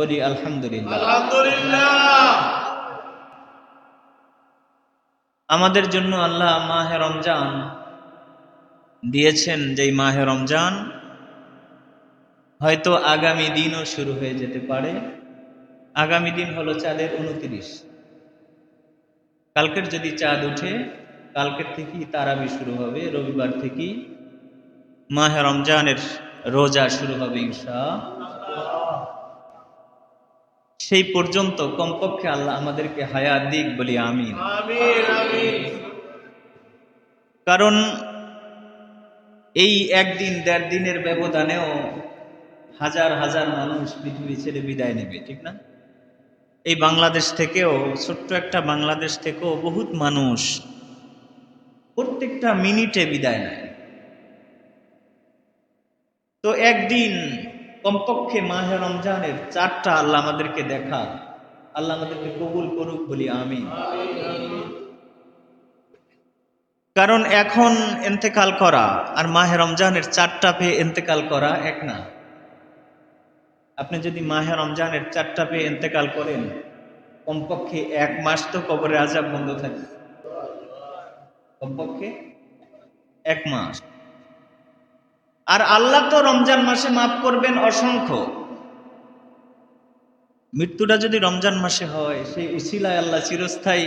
বলি, আলহামদুলিল্লাহ। আমাদের জন্য আল্লাহ মাহে রমজান দিয়েছেন, যেই মাহে রমজান হয়তো আগামী দিনও শুরু হয়ে যেতে পারে। আগামী দিন হলো চাঁদের উনত্রিশ। কালকের যদি চাঁদ উঠে, কালকের থেকেই তারাবি শুরু হবে, রবিবার থেকেই মাহে রমজানের রোজা শুরু হবে ইনশা সেই পর্যন্ত কমপক্ষে আল্লাহ আমাদেরকে হায়াত দিক বলি আমিন। কারণ এই একদিন দেড় দিনের ব্যবধানেও হাজার হাজার মানুষ পৃথিবী ছেড়ে বিদায় নেবে ঠিক না? এই বাংলাদেশ থেকেও ছোট্ট একটা বাংলাদেশ থেকেও বহুত মানুষ প্রত্যেকটা মিনিটে বিদায় নেয়। তো একদিন কমপক্ষে মাহে রমজানের চারটা আল্লাহ আমাদেরকে দেখা। আল্লাহ আমাদেরকে কবুল করুক বলি আমি কারণ এখন এন্তেকাল করা আর মাহে রমজানের চারটা পেয়ে এন্তেকাল করা এক না। আপনি যদি মাহে রমজানের চারটা পেয়ে এন্তেকাল করেন, কমপক্ষে এক মাস তো কবরে আজাব বন্ধ থাকে। কমপক্ষে এক মাস। আর আল্লাহ তো রমজান মাসে মাফ করবেন অসংখ্য। মৃত্যুটা যদি রমজান মাসে হয়, সেই উসিলায় আল্লাহ চিরস্থায়ী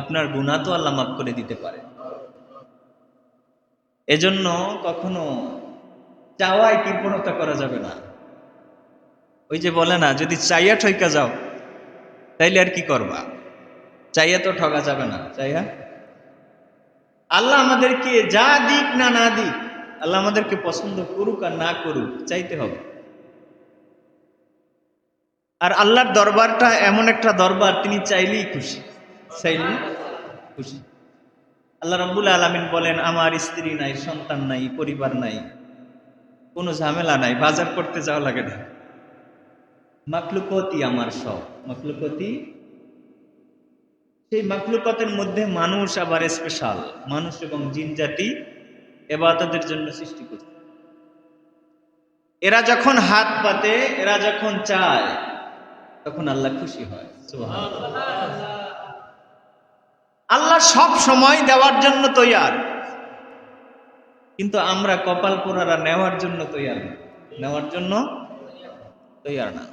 আপনার গুণা তো আল্লাহ মাফ করে দিতে পারে এজন্য কখনো চাওয়ায় কৃপণতা করা যাবে না। ওই যে বলে না, যদি চাইয়া ঠইকা যাও, তাইলে আর কি করবা? চাইয়া তো ঠকা যাবে না, চাইয়া? আল্লাহ আমাদেরকে যা দিক না না দিক আল্লাহ আমাদেরকে পছন্দ করুক আর না করুক, চাইতে হবে। আর আল্লাহর দরবারটা এমন একটা দরবার, তিনি চাইলেই খুশি। চাইলেই খুশি। আল্লাহ রব্বুল আলমিন বলেন, আমার স্ত্রী নাই, সন্তান নাই, পরিবার নাই, কোনো ঝামেলা নাই, বাজার করতে যাওয়া লাগে না। মাকলুকতি আমার সব মাকলুকতি সেই মাকলুকতের মধ্যে মানুষ আবার স্পেশাল মানুষ এবং জিন জাতি এবাদতের জন্য সৃষ্টি করছে এরা যখন হাত পাতে, এরা যখন চায়, তখন আল্লাহ খুশি হয়। আল্লাহ সব সময় দেওয়ার জন্য তৈয়ার। কিন্তু আমরা কপাল পোড়ারা নেওয়ার জন্য তৈয়ার না। নেওয়ার জন্য তৈয়ার না।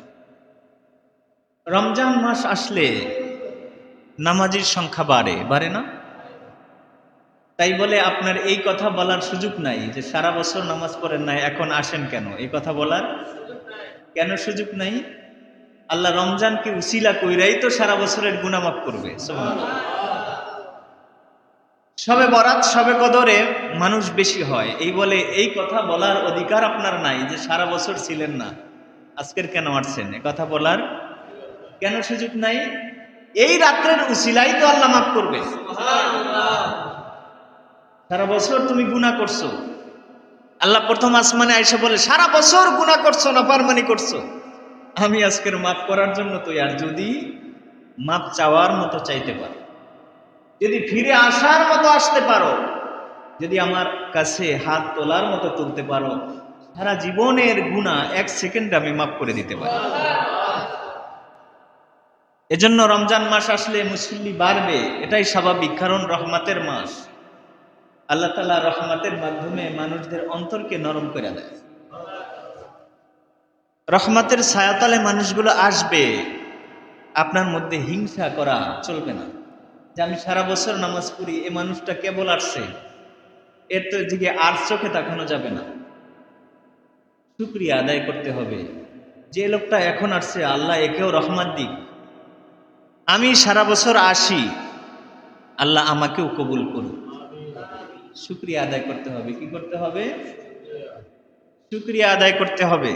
রমজান মাস আসলে নামাজির সংখ্যা বাড়ে। বাড়ে না? তাই বলে আপনার এই কথা বলার সুযোগ নাই যে সারা বছর নামাজ পড়েন নাই, এখন আসেন কেন? এই কথা বলার কেন সুযোগ নাই? আল্লাহ রমজানকে উসিলা কইরাই তো সারা বছরের গুনামাফ করবে। সবে বরাত, সবে কদরে মানুষ বেশি হয়। এই বলে এই কথা বলার অধিকার আপনার নাই যে সারা বছর ছিলেন না, আজকের কেন আসছেন? এ কথা বলার কেন সুযোগ নাই? এই রাত্রের উসিলাই তো আল্লাহ মাফ করবে। সারা বছর তুমি গুণা করছ। আল্লাহ প্রথম আসমানে আইসা বলে, সারা বছর গুণা করছ না পারমানি করছ? আমি আজকের মাফ করার জন্য তুই আর যদি মাপ চাওয়ার মতো চাইতে পারো। যদি ফিরে আসার মতো আসতে পারো। যদি আমার কাছে হাত তোলার মতো তুলতে পারো। সারা জীবনের গুণা এক সেকেন্ডে আমি মাফ করে দিতে পারি। এজন্য রমজান মাস আসলে মুসল্লি বাড়বে, এটাই স্বাভাবিক, কারণ রহমাতের মাস। আল্লাহ তালা রহমাতের মাধ্যমে মানুষদের অন্তরকে নরম করে দেয়। রহমাতের ছায়াতলে মানুষগুলো আসবে। আপনার মধ্যে হিংসা করা চলবে না। যে আমি সারা বছর নামাজ পড়ি, এ মানুষটা কেবল আসছে। এর তো দিকে আর চোখে তাকানো যাবে না। শুক্রিয়া আদায় করতে হবে। যে লোকটা এখন আসছে, আল্লাহ একেও রহমান দিক। আমি সারা বছর আসি। আল্লাহ আমাকেও কবুল করুক। শুক্রিয়া আদায় করতে হবে। কি করতে হবে? শুক্রিয়া আদায় করতে হবে।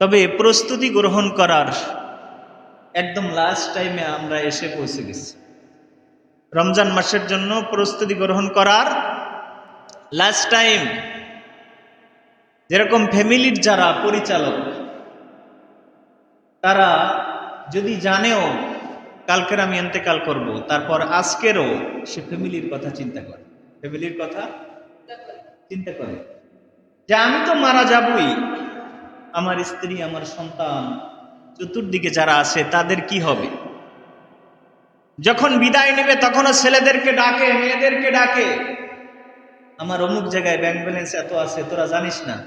তবে প্রস্তুতি গ্রহণ করার একদম লাস্ট টাইমে আমরা এসে পৌঁছে গেছি। রমজান মাসের জন্য প্রস্তুতি গ্রহণ করার লাস্ট টাইম যেরকম ফ্যামিলির যারা পরিচালক, তারা যদি জানেও, কালকের আমি এন্তেকাল করব, তারপর আজকেরও সে ফ্যামিলির কথা চিন্তা করে। ফ্যামিলির কথা? চিন্তা করে। যে আমি তো মারা যাবই। আমার স্ত্রী, আমার সন্তান, চতুর্দিকে যারা আছে, তাদের কি হবে? যখন বিদায় নেবে, তখনও ছেলেদেরকে ডাকে, মেয়েদেরকে ডাকে। আমার অমুক জায়গায় ব্যাংক ব্যালেন্স এত আছে, তোরা জানিস না।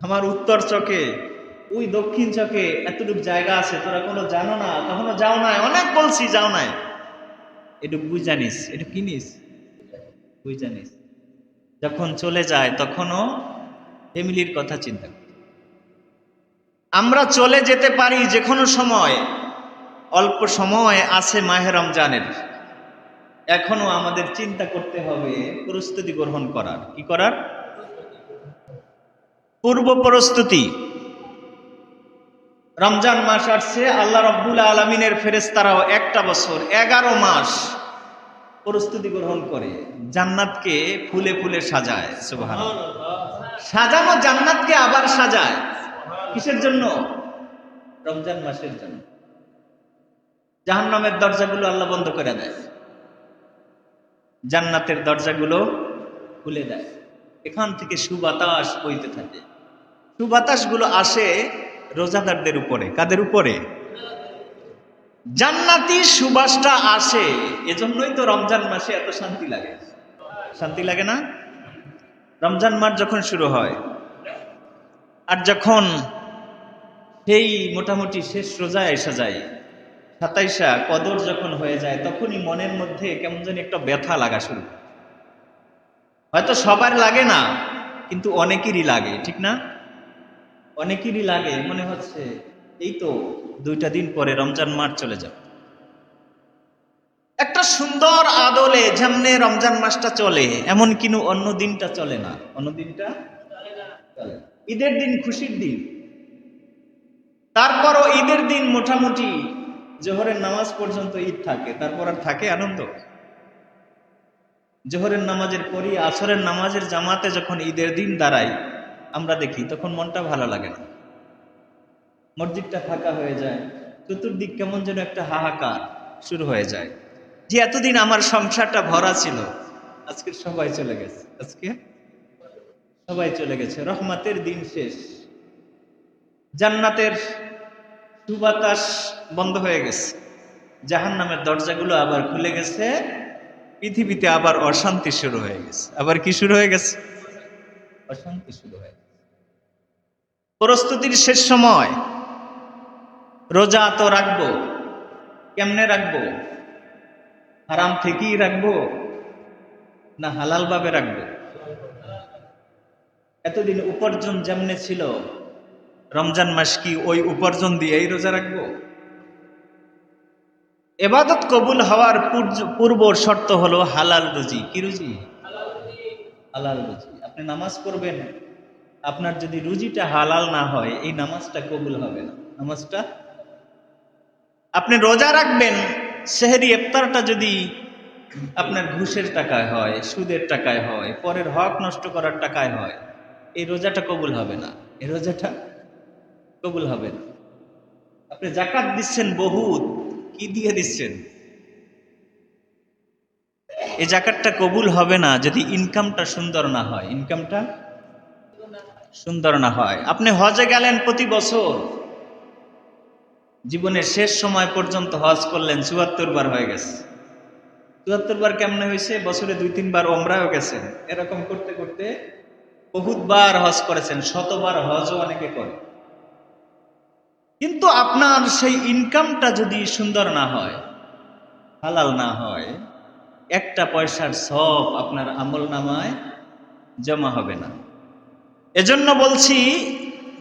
আমার উত্তর চকে, ওই দক্ষিণ চকে এতটুকু জায়গা আছে, তোরা কোনো জানো না, কখনো যাও নাই? অনেক বলছি, যাও নাই। এটুকু বুঝ জানিস এটা কিনিস? বুঝ জানিস। যখন চলে যায়, তখনও ফ্যামিলির কথা চিন্তা আমরা চলে যেতে পারি যে কোনো সময়, অল্প সময় আছে মাহে রমজানের। এখনও আমাদের চিন্তা করতে হবে প্রস্তুতি গ্রহণ করার। কি করার? পূর্ব প্রস্তুতি। রমজান মাস আসছে, আল্লাহ রব্বুল আলমিনের ফেরেস্তারাও একটা বছর, এগারো মাস প্রস্তুতি গ্রহণ করে জান্নাতকে ফুলে ফুলে সাজায় সুবহান সাজানো জান্নাতকে আবার সাজায়। কিসের জন্য? রমজান মাসের জন্য। জাহান্নামের দরজাগুলো আল্লাহ বন্ধ করে দেয়। জান্নাতের দরজাগুলো খুলে দেয়। এখান থেকে সুবাতাস বইতে থাকে। সুবাতাসগুলো আসে রোজাদারদের উপরে। কাদের উপরে? জান্নাতি সুবাসটা আসে, এজন্যই তো রমজান মাসে এত শান্তি লাগে। শান্তি লাগে না? রমজান মাস যখন শুরু হয়, আর যখন সেই মোটামুটি শেষ রোজায় এসে যায়, সাতাইশা কদর যখন হয়ে যায়, তখনই মনের মধ্যে কেমন যেন একটা ব্যথা লাগা শুরু। হয়তো সবার লাগে না, কিন্তু অনেকেরই লাগে, ঠিক না? অনেকেরই লাগে, মনে হচ্ছে এই তো দুইটা দিন পরে রমজান মাস চলে যাবে। একটা সুন্দর আদলে যেমনে রমজান মাসটা চলে, এমন কিনু অন্য দিনটা চলে না। অন্য দিনটা ঈদের দিন খুশির দিন। তারপরও ঈদের দিন মোটামুটি জোহরের নামাজ পর্যন্ত ঈদ থাকে, তারপর আর থাকে আনন্দ। জোহরের নামাজের পরই আসরের নামাজের জামাতে যখন ঈদের দিন দাঁড়াই আমরা দেখি, তখন মনটা ভালো লাগে না। মসজিদটা ফাঁকা হয়ে যায়। চতুর্দিক কেমন যেন একটা হাহাকার শুরু হয়ে যায়। যে এতদিন আমার সংসারটা ভরা ছিল আজকে সবাই চলে গেছে। আজকে সবাই চলে গেছে। রহমাতের দিন শেষ। জান্নাতের সুবাতাস বন্ধ হয়ে গেছে। জাহান নামের দরজাগুলো আবার খুলে গেছে। পৃথিবীতে আবার অশান্তি শুরু হয়ে গেছে। আবার কি শুরু হয়ে গেছে? অশান্তি শুরু হয়ে গেছে। প্রস্তুতির শেষ সময়। রোজা তো রাখব। কেমনে রাখব? আরাম থেকেই রাখব না হালাল ভাবে রাখব? এতদিন উপার্জন যেমনে ছিল, রমজান মাস কি ওই উপার্জন দিয়েই রোজা রাখব? এবাদত কবুল হওয়ার পূর্ব শর্ত হলো হালাল রুজি। কি রুজি? হালাল রুজি। আপনি নামাজ পড়বেন, আপনার যদি রুজিটা হালাল না হয়, এই নামাজটা কবুল হবে না। নামাজটা আপনি রোজা রাখবেন, সেহেরি ইফতারটা যদি আপনার ঘুষের টাকায় হয়, সুদের টাকায় হয়, পরের হক নষ্ট করার টাকায় হয়, এই রোজাটা কবুল হবে না। এই রোজাটা কবুল হবে না। আপনি জাকাত দিচ্ছেন বহুত, কি দিয়ে দিচ্ছেন? এই জাকাতটা কবুল হবে না যদি ইনকামটা সুন্দর না হয়। ইনকামটা সুন্দর না হয়। আপনি হজে গেলেন প্রতি বছর। জীবনের শেষ সময় পর্যন্ত হজ করলেন, চুয়াত্তর বার হয়ে গেছে। চুয়াত্তর বার কেমনে হয়েছে? বছরে দুই তিনবার ওমরাও গেছেন। এরকম করতে করতে বহুতবার হজ করেছেন, শতবার হজও অনেকে করে। কিন্তু আপনার সেই ইনকামটা যদি সুন্দর না হয়, হালাল না হয়, একটা পয়সার সব আপনার আমল নামায় জমা হবে না। এজন্য বলছি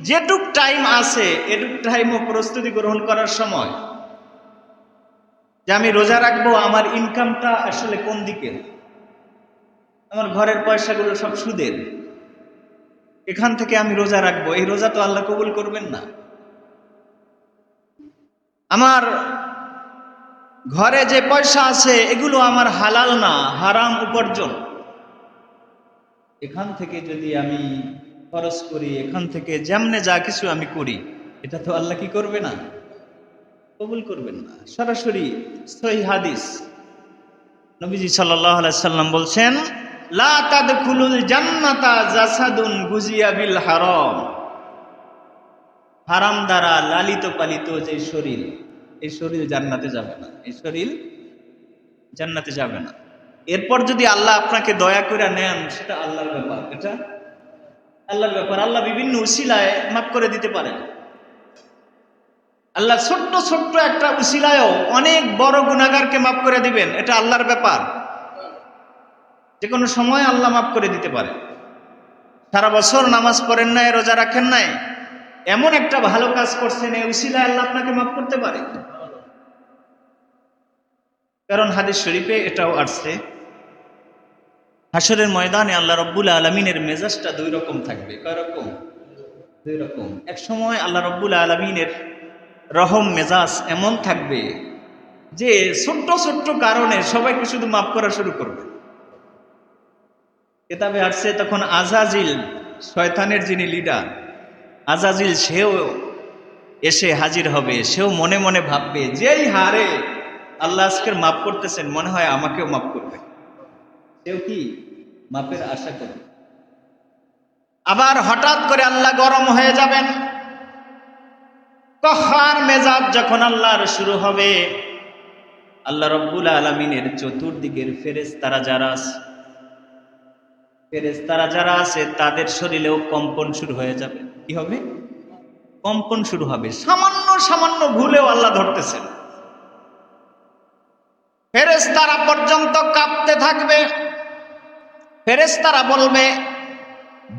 যেটুক টাইম আছে, এটুক টাইমও প্রস্তুতি গ্রহণ করার সময় যে আমি রোজা রাখব, আমার ইনকামটা আসলে কোন দিকে? আমার ঘরের পয়সাগুলো সব সুদের। এখান থেকে আমি রোজা রাখব। এই রোজা তো আল্লাহ কবুল করবেন না। আমার ঘরে যে পয়সা আছে, এগুলো আমার হালাল না, হারাম উপার্জন। এখান থেকে যদি আমি খরচ করি, এখান থেকে যেমনে যা কিছু আমি করি, এটা তো আল্লাহ কি করবে না? কবুল করবেন না। সরাসরি সহি হাদিস। নবীজি সাল্লাহ সাল্লাম বলছেন, লা গুজিয়া বিল হারাম। দ্বারা লালিত পালিত যে শরীর, এই শরীর যাবে না। এই শরীর জান্নাতে যাবে না। এরপর যদি আল্লাহ আপনাকে দয়া করে নেন, সেটা আল্লাহর ব্যাপার। এটা আল্লাহর ব্যাপার, আল্লাহ বিভিন্ন উশিলায় মাফ করে দিতে পারেন। আল্লাহ ছোট্ট ছোট্ট একটা উশিলায়ও অনেক বড় গুণাগারকে মাফ করে দিবেন, এটা আল্লাহর ব্যাপার। যে কোনো সময় আল্লাহ মাফ করে দিতে পারে। সারা বছর নামাজ পড়েন নাই, রোজা রাখেন নাই, এমন একটা ভালো কাজ করছেন, এই উশিলায় আল্লাহ আপনাকে মাফ করতে পারে। কারণ হাদিস শরীফে এটাও আসছে হাসরের ময়দানে আল্লাহ রব্বুল আলমিনের মেজাজটা দুই রকম থাকবে। কয় রকম? দুই রকম। এক সময় আল্লাহ রব্বুল আলমিনের রহম, মেজাজ এমন থাকবে যে ছোট্ট ছোট্ট কারণে সবাইকে শুধু মাফ করা শুরু করবে। কেতাবে আসছে, তখন আজাজিল, শয়তানের যিনি লিডার আজাজিল সেও এসে হাজির হবে। সেও মনে মনে ভাববে, যেই হারে আল্লাহ আজকের মাফ করতেছেন, মনে হয় আমাকেও মাফ করবে। সেও কি? মাপের আশা করে। আবার হঠাৎ করে আল্লাহ গরম হয়ে যাবেন। কহার মেজাজ যখন আল্লাহর শুরু হবে, আল্লাহ রব্বুল আলমিনের চতুর্দিকের ফেরেস তারা যারা আছে ফেরেস তারা যারা আছে, তাদের শরীরেও কম্পন শুরু হয়ে যাবে। কি হবে? কম্পন শুরু হবে। সামান্য সামান্য ভুলেও আল্লাহ ধরতেছেন। ফেরেস তারা পর্যন্ত কাঁপতে থাকবে। ফেরেস তারা বলবে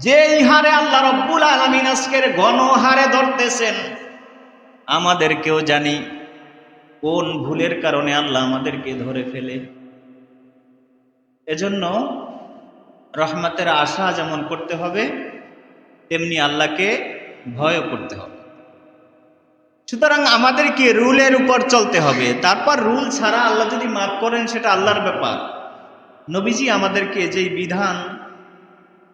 যেই হারে আল্লাহ রব্বুল আলমিন আজকের ঘন হারে ধরতেছেন, আমাদেরকেও জানি, কোন ভুলের কারণে আল্লাহ আমাদেরকে ধরে ফেলে? এজন্য রহমতের আশা যেমন করতে হবে, তেমনি আল্লাহকে ভয়ও করতে হবে। সুতরাং আমাদেরকে রুলের উপর চলতে হবে। তারপর রুল ছাড়া আল্লাহ যদি মাফ করেন, সেটা আল্লাহর ব্যাপার। নবীজি আমাদেরকে যেই বিধান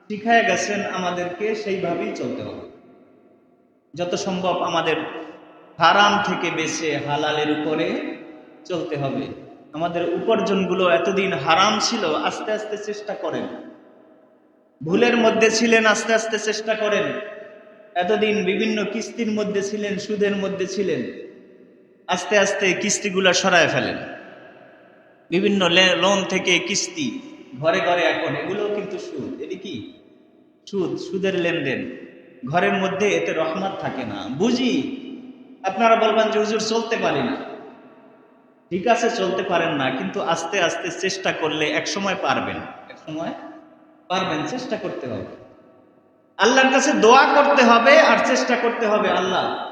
শিখায় গেছেন, আমাদেরকে সেইভাবেই চলতে হবে। যত সম্ভব আমাদের হারাম থেকে বেছে হালালের উপরে চলতে হবে। আমাদের উপার্জনগুলো এতদিন হারাম ছিল, আস্তে আস্তে চেষ্টা করেন। ভুলের মধ্যে ছিলেন, আস্তে আস্তে চেষ্টা করেন। এতদিন বিভিন্ন কিস্তির মধ্যে ছিলেন, সুদের মধ্যে ছিলেন। আস্তে আস্তে কিস্তিগুলো সরায় ফেলেন। বিভিন্ন লোন থেকে কিস্তি, ঘরে ঘরে এখন, এগুলোও কিন্তু সুদ। এটি কি? সুদ, সুদের লেনদেন। ঘরের মধ্যে এতে রহমত থাকে না। বুঝি? আপনারা বলবেন যে, হুজুর, চলতে পারি না। ঠিক আছে, চলতে পারেন না, কিন্তু আস্তে আস্তে চেষ্টা করলে এক সময় পারবেন। এক সময় পারবেন, চেষ্টা করতে হবে। আল্লাহর কাছে দোয়া করতে হবে আর চেষ্টা করতে হবে আল্লাহ।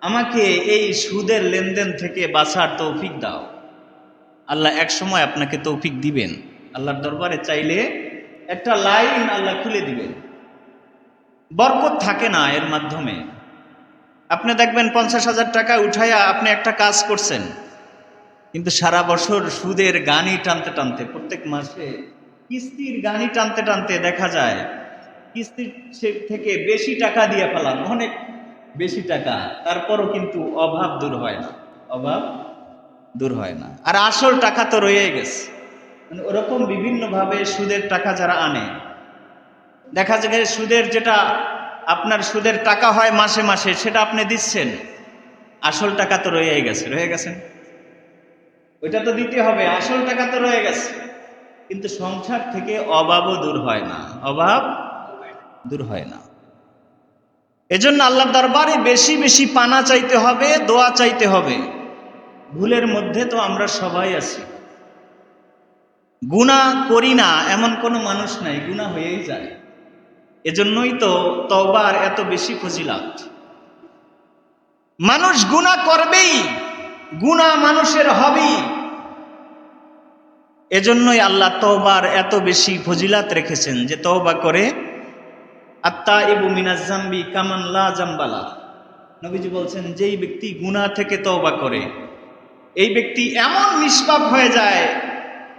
আমাকে এই সুদের লেনদেন থেকে বাঁচার তৌফিক দাও। আল্লাহ এক সময় আপনাকে তৌফিক দিবেন। আল্লাহর দরবারে চাইলে একটা লাইন আল্লাহ খুলে দিবেন। বরকত থাকে না এর মাধ্যমে। আপনি দেখবেন পঞ্চাশ হাজার টাকা উঠাইয়া আপনি একটা কাজ করছেন। কিন্তু সারা বছর সুদের গানি টানতে টানতে, প্রত্যেক মাসে কিস্তির গানি টানতে টানতে দেখা যায়, কিস্তির থেকে বেশি টাকা দিয়ে ফেলান, অনেক বেশি টাকা। তারপরও কিন্তু অভাব দূর হয় না। অভাব দূর হয় না। আর আসল টাকা তো রয়ে গেছে। মানে ওরকম বিভিন্নভাবে সুদের টাকা যারা আনে, দেখা যায় সুদের যেটা আপনার সুদের টাকা হয় মাসে মাসে, সেটা আপনি দিচ্ছেন, আসল টাকা তো রয়ে গেছে। রয়ে গেছেন ওইটা তো দিতে হবে, আসল টাকা তো রয়ে গেছে। কিন্তু সংসার থেকে অভাবও দূর হয় না। অভাব দূর হয় না। এজন্য আল্লাহ দরবারে বেশি বেশি পানা চাইতে হবে, দোয়া চাইতে হবে। ভুলের মধ্যে তো আমরা সবাই আছি। গুণা করি না, এমন কোনো মানুষ নাই গুণা হয়েই যায়। এজন্যই তো তওবার এত বেশি ফজিলাত। মানুষ গুণা করবেই গুণা মানুষের হবেই। এজন্যই আল্লাহ তওবার এত বেশি ফজিলাত রেখেছেন যে তওবা করে আত্মা ইবু মিনাজাম্বি কামান লা জাম্বালা। নবীজি বলছেন, যেই ব্যক্তি গুনাহ থেকে তওবা করে এই ব্যক্তি এমন নিষ্পাপ হয়ে যায়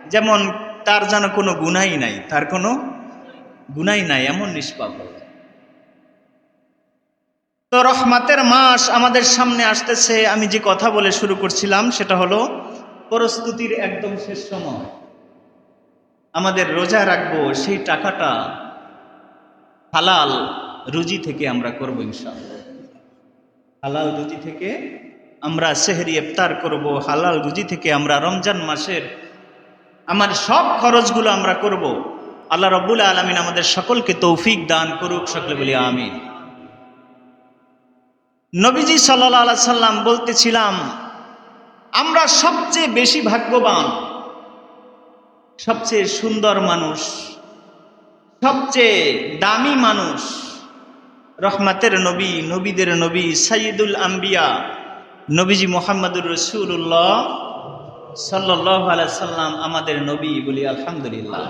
যেমন তার যেন কোনো গুনাই নাই, তার কোনো গুনাই নাই, এমন নিষ্পাপ হয়ে। তো রহমাতের মাস আমাদের সামনে আসতেছে। আমি যে কথা বলে শুরু করছিলাম সেটা হলো, প্রস্তুতির একদম শেষ সময়। আমাদের রোজা রাখব, সেই টাকাটা হালাল রুজি থেকে আমরা করব ইনশাআল্লাহ। হালাল রুজি থেকে আমরা সেহরি ইফতার করব, হালাল রুজি থেকে আমরা রমজান মাসের আমার সব খরচগুলো আমরা করব। আল্লাহ রব্বুল আলমিন আমাদের সকলকে তৌফিক দান করুক, সকলে বলি আমিন। নবীজি সাল্লাহ সাল্লাম বলতেছিলাম, আমরা সবচেয়ে বেশি ভাগ্যবান, সবচেয়ে সুন্দর মানুষ, সবচেয়ে দামি মানুষ রহমাতের নবী, নবীদের নবী সাইদুল আম্বিয়া। নবীজি মোহাম্মদুর রসুল্লাহ সাল্লাহ সাল্লাম আমাদের নবী বলি আলহামদুলিল্লাহ।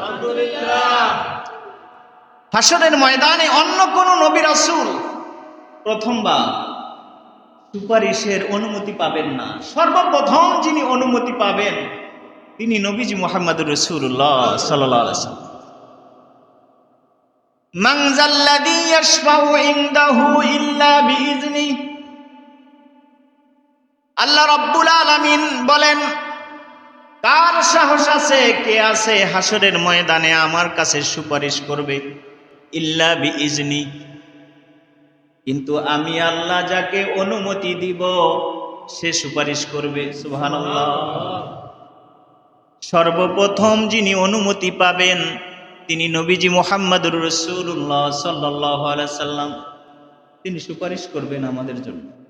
হাসরের ময়দানে অন্য কোন নবী রাসূল প্রথমবার সুপারিশের অনুমতি পাবেন না। সর্বপ্রথম যিনি অনুমতি পাবেন, তিনি নবীজি মোহাম্মদুর রসুল্লাহ সাল্লাম। মাংজাল্লাদি ইনদাহু ইল্লা বিইজনি আল্লাহ রাব্বুল আলামিন বলেন, কার সাহস আছে, কে আছে হাসরের ময়দানে আমার কাছে সুপারিশ করবে? ইল্লা বিইজনি। কিন্তু আমি আল্লাহ যাকে অনুমতি দিব, সে সুপারিশ করবে। সুবহানাল্লাহ। সর্বপ্রথম যিনি অনুমতি পাবেন, তিনি নবীজি মোহাম্মদুর রসুল্লাহ সাল্লাহ সাল্লাম। তিনি সুপারিশ করবেন আমাদের জন্য।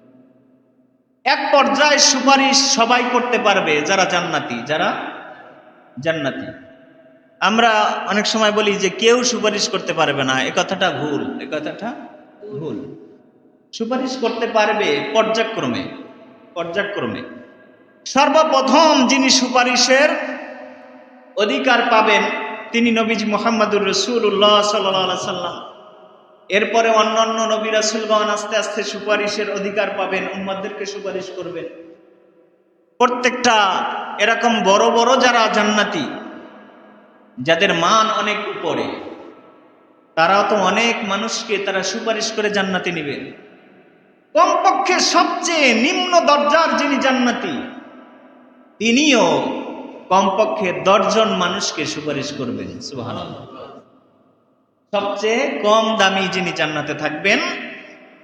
এক পর্যায়ে সুপারিশ সবাই করতে পারবে, যারা জান্নাতি যারা জান্নাতি। আমরা অনেক সময় বলি যে কেউ সুপারিশ করতে পারবে না, এ কথাটা ভুল, এ কথাটা ভুল। সুপারিশ করতে পারবে পর্যায়ক্রমে পর্যায়ক্রমে। সর্বপ্রথম যিনি সুপারিশের অধিকার পাবেন, তিনি নবীজি মোহাম্মদুর রসুল্লাহ সাল্লাহ সাল্লাম এরপরে অন্যান্য নবী রাসুলগণ আস্তে আস্তে সুপারিশের অধিকার পাবেন উম্মাদেরকে সুপারিশ করবেন। প্রত্যেকটা এরকম বড় বড় যারা জান্নাতি, যাদের মান অনেক উপরে, তারাও তো অনেক মানুষকে তারা সুপারিশ করে জান্নাতি নেবেন কমপক্ষে সবচেয়ে নিম্ন দরজার যিনি জান্নাতি, তিনিও কমপক্ষে দশজন মানুষকে সুপারিশ করবেন, সুবহানাল্লাহ। সবচেয়ে কম দামি যিনি জান্নাতে থাকবেন,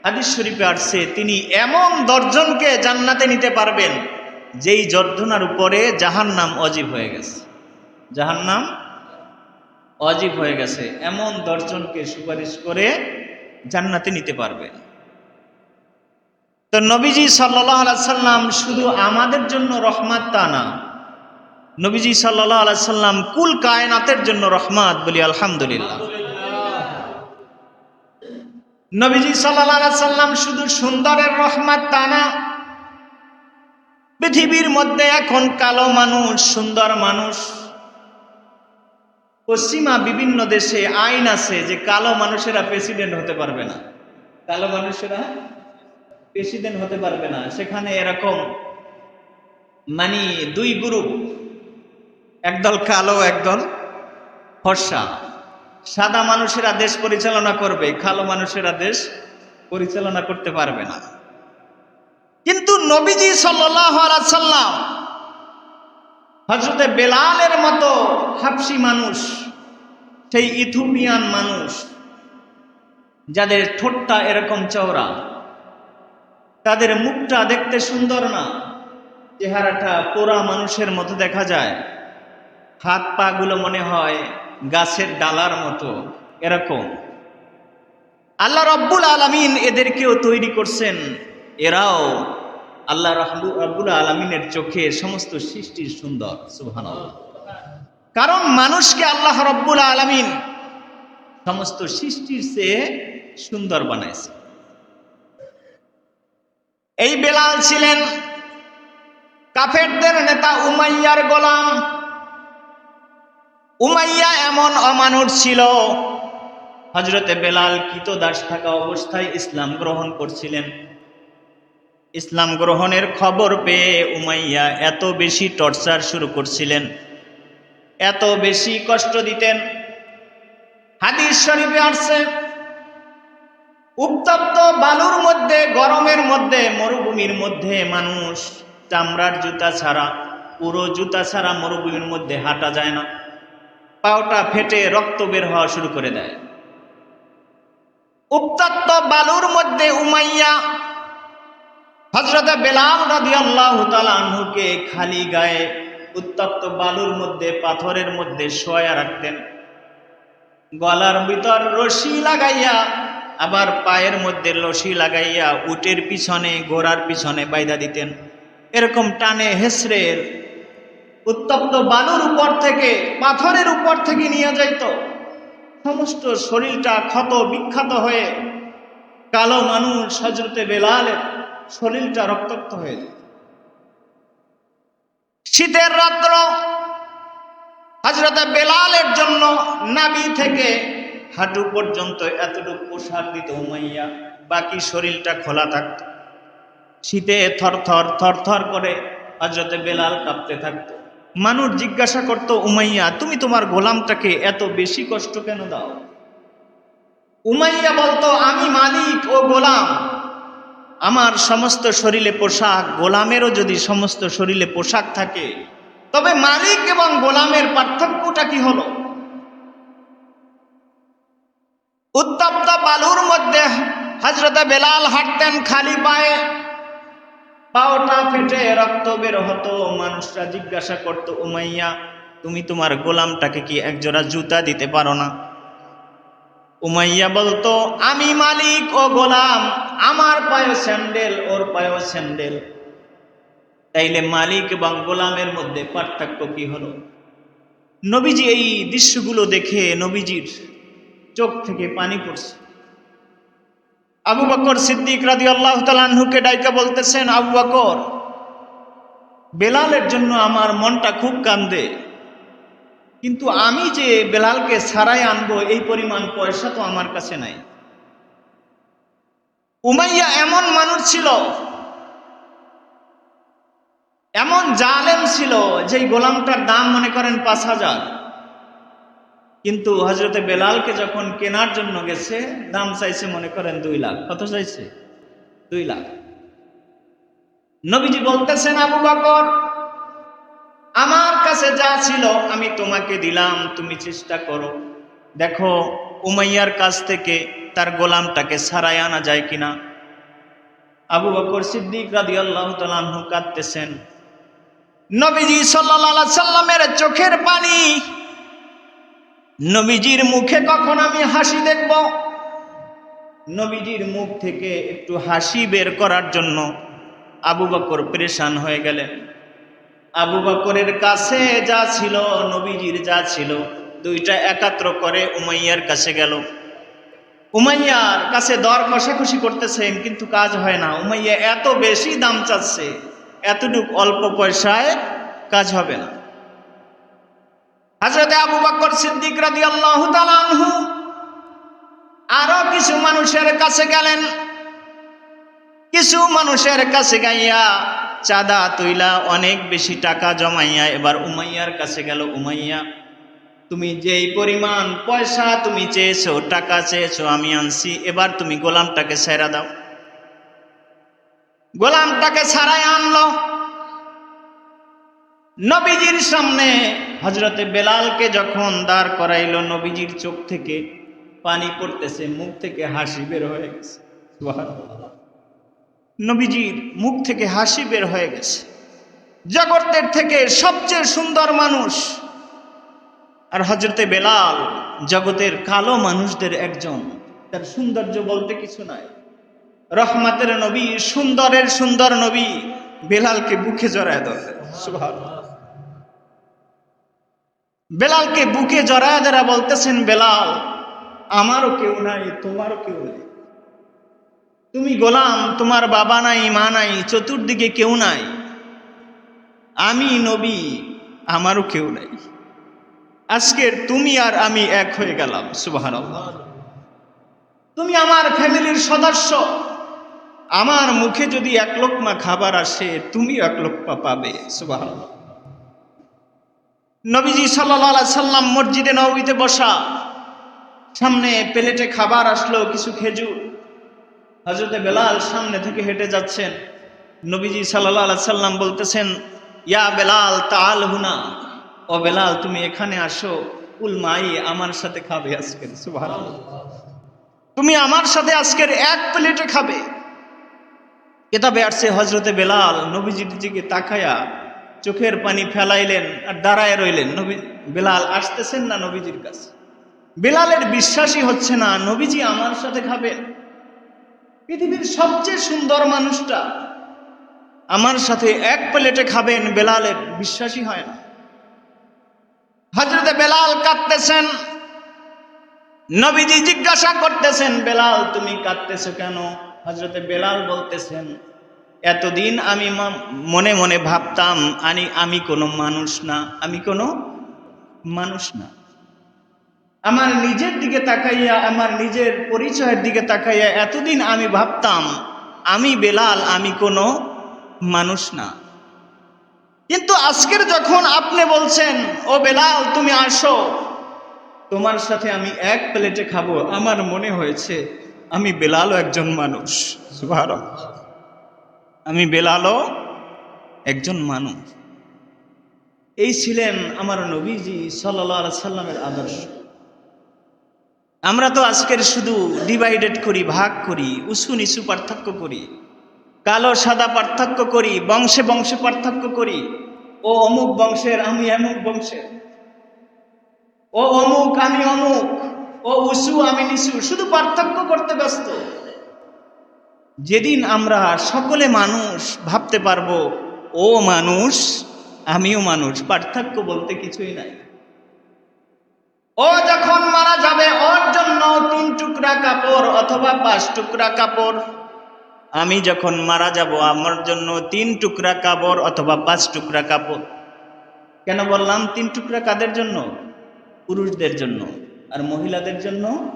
হাদিস শরীফে আসছে, তিনি এমন দর্জনকে জান্নাতে নিতে পারবেন, যেই জর্ধনার উপরে জাহান নাম অজীব হয়ে গেছে। জাহান নাম অজীব হয়ে গেছে। এমন দর্জনকে সুপারিশ করে জান্নাতে নিতে পারবেন তো নবীজি সাল্লাহ সাল্লাম শুধু আমাদের জন্য রহমাত তা না, নবীজি সাল্লাহ সাল্লাম কুল কায়নাতের জন্য রহমাত বলি আলহামদুলিল্লাহ। নবীজি সাল্লাহ সাল্লাম শুধু সুন্দরের রহমাত তা না, পৃথিবীর মধ্যে এখন কালো মানুষ, সুন্দর মানুষ, পশ্চিমা বিভিন্ন দেশে আইন আছে যে কালো মানুষেরা প্রেসিডেন্ট হতে পারবে না। কালো মানুষেরা প্রেসিডেন্ট হতে পারবে না। সেখানে এরকম মানে দুই গ্রুপ একদল কালো, একদল ফর্সা। সাদা মানুষেরা দেশ পরিচালনা করবে, কালো মানুষেরা দেশ পরিচালনা করতে পারবে না। কিন্তু নবীজি সাল্লাম হজরতে বেলালের মতো হাফসি মানুষ, সেই ইথুপিয়ান মানুষ, যাদের ঠোঁটটা এরকম চওড়া, তাদের মুখটা দেখতে সুন্দর না, চেহারাটা পোড়া মানুষের মতো দেখা যায় হাত পা গুলো মনে হয় গাছের ডালার মতো, এরকম। আল্লাহ রব্বুল আলমিন এদেরকেও তৈরি করছেন। এরাও আল্লাহ রহবু রব্বুল আলমিনের চোখে সমস্ত সৃষ্টি সুন্দর সুহান কারণ মানুষকে আল্লাহ রব্বুল আলমিন সমস্ত সৃষ্টির চেয়ে সুন্দর বানাইছে। এই বেলাল ছিলেন কাফেরদের নেতা উমাইয়ার গোলাম। উমাইয়া এমন অমানুষ ছিল। হজরতে বেলাল দাস থাকা অবস্থায় ইসলাম গ্রহণ করছিলেন। ইসলাম গ্রহণের খবর পেয়ে উমাইয়া এত বেশি টর্চার শুরু করছিলেন। এত বেশি কষ্ট দিতেন। হাদিস শরীফে আসছে, উত্তপ্ত বালুর মধ্যে, গরমের মধ্যে, মরুভূমির মধ্যে মানুষ চামড়ার জুতা ছাড়া, পুরো জুতা ছাড়া মরুভূমির মধ্যে হাঁটা যায় না। পাওটা ফেটে রক্ত বের হওয়া শুরু করে দেয়। উত্তপ্ত বালুর মধ্যে উমাইয়া হজরত বেলাল রাদি আল্লাহ আনহুকে খালি গায়ে উত্তপ্ত বালুর মধ্যে পাথরের মধ্যে শোয়া রাখতেন। গলার ভিতর রশি লাগাইয়া, আবার পায়ের মধ্যে রশি লাগাইয়া উটের পিছনে, ঘোড়ার পিছনে বাইদা দিতেন। এরকম টানে হেসরের উত্তপ্ত বালুর উপর থেকে, পাথরের উপর থেকে নিয়ে যাইত। সমস্ত শরীরটা ক্ষত বিখ্যাত হয়ে কালো মানুষ হজরতে বেলালের শরীরটা রক্তাক্ত হয়ে যেত। শীতের রাত্র হজরতে বেলালের জন্য নাবি থেকে হাঁটু পর্যন্ত এতটুকু পোশাক দিত উমাইয়া, বাকি শরীরটা খোলা থাকত। শীতে থর থর থর থর করে হজরতে বেলাল কাঁপতে থাকতো। মানুষ জিজ্ঞাসা করত, উমাইয়া, তুমি তোমার গোলামটাকে এত বেশি কষ্ট কেন দাও? উমাইয়া বলতো, আমি মালিক ও গোলাম। আমার সমস্ত শরীরে পোশাক, গোলামেরও যদি সমস্ত শরীরে পোশাক থাকে, তবে মালিক এবং গোলামের পার্থক্যটা কি হলো? উত্তপ্ত বালুর মধ্যে হজরত বেলাল হাঁটতেন খালি পায়ে। পাওটা ফেটে রক্ত বের হতো। মানুষরা জিজ্ঞাসা করতো, উমাইয়া, তুমি তোমার গোলামটাকে কি একজোড়া জুতা দিতে পারো না? উমাইয়া বলতো, আমি মালিক ও গোলাম, আমার পায়ে স্যান্ডেল, ওর পায়েও স্যান্ডেল। তাইলে মালিক এবং গোলামের মধ্যে পার্থক্য কি হলো? নবীজি এই দৃশ্যগুলো দেখে নবীজির চোখ থেকে পানি পড়ছে। আবু বকর সিদ্দিক রাদি আল্লাহ তালাহুকে ডাইকা বলতেছেন, আবু বকর, বেলালের জন্য আমার মনটা খুব কান্দে। কিন্তু আমি যে বেলালকে ছাড়াই আনব, এই পরিমাণ পয়সা তো আমার কাছে নাই। উমাইয়া এমন মানুষ ছিল, এমন জালেম ছিল যে গোলামটার দাম মনে করেন পাঁচ হাজার। কিন্তু হজরতে বেলালকে যখন কেনার জন্য গেছে, দাম চাইছে মনে করেন দুই লাখ। কত চাইছে? দুই লাখ। নবীজি বলতেছেন, আবু বকর, আমার কাছে যা ছিল আমি তোমাকে দিলাম, তুমি চেষ্টা করো। দেখো, উমাইয়ার কাছ থেকে তার গোলামটাকে ছাড়াই আনা যায় কিনা? আবু বকর সিদ্দিক রাদি আল্লাহ তালু কাঁদতেছেন। নবীজি সাল্লা সাল্লামের চোখের পানি নবীজির মুখে কখন আমি হাসি দেখব? নবীজির মুখ থেকে একটু হাসি বের করার জন্য আবু বকর পরেশান হয়ে গেলেন। আবু বকরের কাছে যা ছিল, নবীজির যা ছিল, দুইটা একাত্র করে উমাইয়ার কাছে গেল। উমাইয়ার কাছে দর কষাকষি করতেছেন, কিন্তু কাজ হয় না। উমাইয়া এত বেশি দাম চাচ্ছে, এতটুক অল্প পয়সায় কাজ হবে না। হাজরতে আবু বকর সিদ্দিক রাদি আল্লাহ তালানহু আরও কিছু মানুষের কাছে গেলেন। কিছু মানুষের কাছে গাইয়া চাঁদা তুইলা অনেক বেশি টাকা জমাইয়া এবার উমাইয়ার কাছে গেল, উমাইয়া, তুমি যেই পরিমাণ পয়সা তুমি চেয়েছো, টাকা চেয়েছো আমি আনছি, এবার তুমি গোলামটাকে ছেড়া দাও। গোলামটাকে ছাড়াই আনলো। নবীজির সামনে হজরতে বেলালকে যখন দাঁড় করাইলো নবীজির চোখ থেকে, পানি পড়তেছে, মুখ থেকে হাসি বের হয়ে গেছে। নবীজির মুখ থেকে হাসি বের হয়ে গেছে। জগতের থেকে সবচেয়ে সুন্দর মানুষ। আর হজরতে বেলাল জগতের কালো মানুষদের একজন। তার সৌন্দর্য বলতে কিছু নাই। রহমাতের নবী, সুন্দরের সুন্দর নবী বেলালকে বুকে জড়ায় ধরে সুবহানাল্লাহ। বেলালকে বুকে জড়ায় ধরা বলতেছেন, বেলাল, আমারও কেউ নাই, তোমারও কেউ নাই। তুমি গোলাম, তোমার বাবা নাই, মা নাই, চতুর্দিকে কেউ নাই। আমি নবী, আমারও কেউ নাই। আজকের তুমি আর আমি এক হয়ে গেলাম সুবাহান তুমি আমার ফ্যামিলির সদস্য। আমার মুখে যদি এক লোকমা খাবার আসে, তুমি এক লোকমা পাবে সুবাহান নবীজি সাল্লা সাল্লাম মসজিদে নবীতে বসা, সামনে প্লেটে খাবার আসলো, কিছু খেজুর। হজরতে বেলাল সামনে থেকে হেঁটে যাচ্ছেন। নবীজি সাল্লাহ সাল্লাম বলতেছেন, ইয়া বেলাল তাল হুনা। ও বেলাল, তুমি এখানে আসো। উল মাই, আমার সাথে খাবে আজকের সুবহানাল্লাহ। তুমি আমার সাথে আজকের এক প্লেটে খাবে। কেতাবে আসছে হজরতে বেলাল, নবীজির দিকে তাকায়া চোখের পানি ফেলাইলেন আর দাঁড়ায় রইলেন। নবী বেলাল আসতেছেন না নবীজির কাছে? বেলালের বিশ্বাসই হচ্ছে না, নবীজি আমার সাথে খাবেন পৃথিবীর সবচেয়ে সুন্দর মানুষটা আমার সাথে এক প্লেটে খাবেন, বেলালের বিশ্বাসই হয় না। হজরতে বেলাল কাঁদতেছেন, নবীজি জিজ্ঞাসা করতেছেন, বেলাল, তুমি কাঁদতেছো কেন? হজরতে বেলাল বলতেছেন এতদিন আমি মনে মনে ভাবতাম আনি আমি কোনো মানুষ না, আমি কোনো মানুষ না। আমার নিজের দিকে তাকাইয়া, আমার নিজের পরিচয়ের দিকে তাকাইয়া এতদিন আমি ভাবতাম, আমি বেলাল, আমি কোনো মানুষ না। কিন্তু আজকের যখন আপনি বলছেন, ও বেলাল, তুমি আসো। তোমার সাথে আমি এক প্লেটে খাব, আমার মনে হয়েছে, আমি বেলালও একজন মানুষ। আমি বেলালও একজন মানুষ। এই ছিলেন আমার নবীজি সাল্লা সাল্লামের আদর্শ। আমরা তো আজকের শুধু ডিভাইডেড করি, ভাগ করি, উঁচু নিচু পার্থক্য করি, কালো সাদা পার্থক্য করি, বংশে বংশে পার্থক্য করি, ও অমুক বংশের আমি অমুক বংশের। ও অমুক আমি অমুক, ও উঁচু আমি নিচু, শুধু পার্থক্য করতে ব্যস্ত। যেদিন আমরা সকলে মানুষ ভাবতে পারব, ও মানুষ, আমিও মানুষ পার্থক্য বলতে কিছুই নাই। ও যখন মারা যাবে, ওর জন্য তিন টুকরা কাপড় অথবা পাঁচ টুকরা কাপড়। আমি যখন মারা যাব, আমার জন্য তিন টুকরা কাপড় অথবা পাঁচ টুকরা কাপড়। কেন বললাম তিন টুকরা কাদের জন্য? পুরুষদের জন্য। আর মহিলাদের জন্য?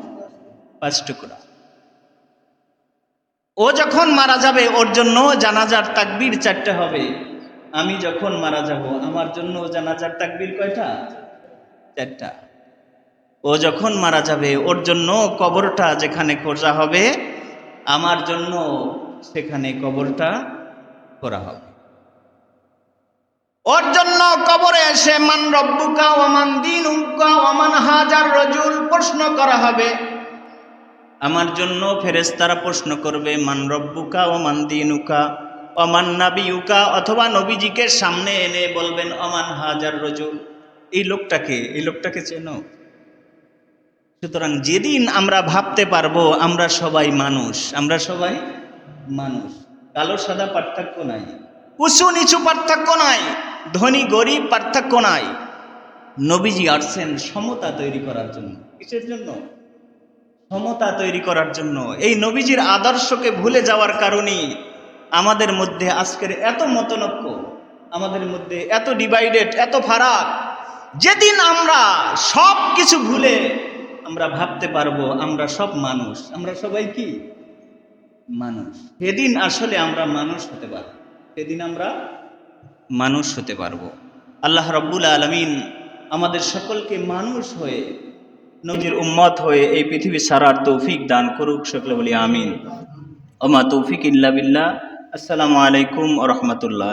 পাঁচ টুকরা। ও যখন মারা যাবে, ওর জন্য জানাজার তাকবির চারটে হবে। আমি যখন মারা যাব, আমার জন্য জানাজার তাকবির কয়টা? চারটা। ও যখন মারা যাবে, ওর জন্য কবরটা যেখানে খোঁজা হবে, আমার জন্য সেখানে কবরটা করা হবে। ওর জন্য কবরে এসে, মান রব্বুকা ওমান দিন উকা ওমান হাজার রজুল প্রশ্ন করা হবে। আমার জন্য ফেরেস্তারা প্রশ্ন করবে, মান রব্বুকা ওমান দিনুকা? অমান নাবিউকা অথবা নবীজিকে সামনে এনে বলবেন, অমান হাজার রজুল। এই লোকটাকে এই লোকটাকে চেনো? সুতরাং যেদিন আমরা ভাবতে পারব, আমরা সবাই মানুষ। আমরা সবাই মানুষ। কালো, সাদা পার্থক্য নাই। উঁচু, নিচু পার্থক্য নাই। ধনী, গরিব পার্থক্য নাই। নবীজি আসছেন সমতা তৈরি করার জন্য। কিসের জন্য? সমতা তৈরি করার জন্য। এই নবীজির আদর্শকে ভুলে যাওয়ার কারণে আমাদের মধ্যে আজকের এত মতনক্য, আমাদের মধ্যে এত ডিভাইডেড এত ফারাক। যেদিন আমরা সব কিছু ভুলে আমরা ভাবতে পারব, আমরা সব মানুষ। আমরা সবাই কি? মানুষ। সেদিন আসলে আমরা মানুষ হতে পারব সেদিন আমরা মানুষ হতে পারব। আল্লাহ রব্বুল আলমিন আমাদের সকলকে মানুষ হয়ে নবীর উম্মত হয়ে এই পৃথিবী সারার তৌফিক দান করুক সকলে বলি আমিন। ওমা তৌফিক ইল্লা বিল্লাহ। আসসালামু আলাইকুম রহমতুল্লাহ।